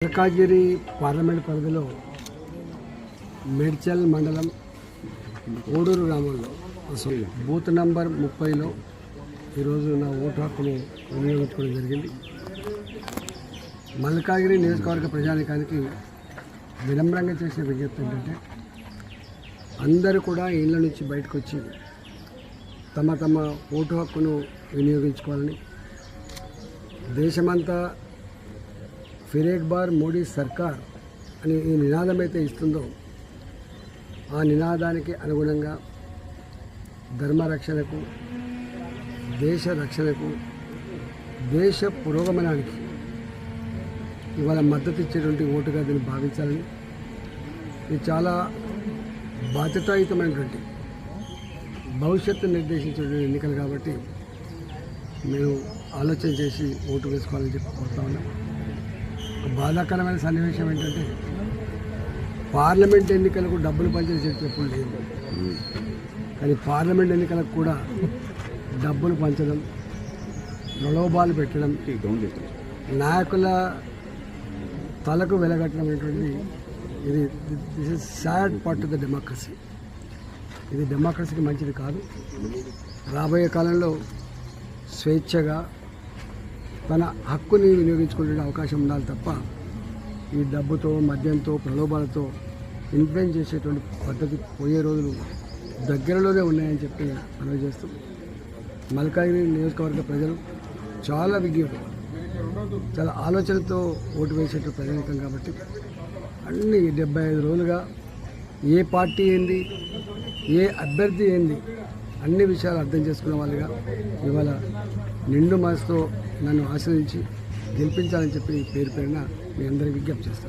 Malkajgiri parliament పరిధిలో మేడ్చల్ మండలం ఓడూరు గ్రామంలో అసలు బూత్ నంబర్ ముప్పైలో ఈరోజు నా ఓటు హక్కును వినియోగించుకోవడం జరిగింది. మల్కాగిరి నియోజకవర్గ ప్రజానికానికి వినమ్రంగా చేసిన విజ్ఞప్తి ఏంటంటే అందరూ కూడా ఇళ్ళ నుంచి బయటకు వచ్చి తమ తమ ఓటు హక్కును వినియోగించుకోవాలని దేశమంతా ఫిరేక్ బార్ మోడీ సర్కార్ అని ఈ నినాదం అయితే ఇస్తుందో ఆ నినాదానికి అనుగుణంగా ధర్మ రక్షణకు దేశ రక్షణకు దేశ పురోగమనానికి ఇవాళ మద్దతు ఇచ్చేటువంటి ఓటుగా దీన్ని భావించాలని ఇది చాలా బాధ్యతాయుతమైనటువంటి భవిష్యత్తు నిర్దేశించేటువంటి ఎన్నికలు కాబట్టి మేము ఆలోచన చేసి ఓటు వేసుకోవాలని చెప్పి కోరుతా ఉన్నాం. బాధాకరమైన సన్నివేశం ఏంటంటే పార్లమెంట్ ఎన్నికలకు డబ్బులు పంచే చర్చ ఎప్పుడు లేదు. కానీ పార్లమెంట్ ఎన్నికలకు కూడా డబ్బులు పంచడం ప్రలోభాలు పెట్టడం నాయకుల తలకు వెలగట్టడం అనేటువంటిది ఇది this is sad part of the democracy ఇది డెమోక్రసీకి మంచిది కాదు. రాబోయే కాలంలో స్వేచ్ఛగా తన హక్కుని వినియోగించుకునే అవకాశం ఉండాలి తప్ప ఈ డబ్బుతో మద్యంతో ప్రలోభాలతో ఇన్ఫ్లుయెన్స్ చేసేటువంటి పద్ధతి పోయే రోజులు దగ్గరలోనే ఉన్నాయని చెప్పి మనవి చేస్తాం. మల్కాగిరి నియోజకవర్గ ప్రజలు చాలా విజ్ఞులు చాలా ఆలోచనతో ఓటు వేసేట ప్రజానికం కాబట్టి అన్ని డెబ్బై ఐదు రోజులుగా ఏ పార్టీ ఏంది ఏ అభ్యర్థి ఏంది అన్ని విషయాలు అర్థం చేసుకునే వాళ్ళుగా ఇవాళ నిండు మనసుతో నన్ను ఆశ్రయించి గెలిపించాలని చెప్పి పేరు పేరున మీ అందరికీ విజ్ఞప్తి చేస్తాను.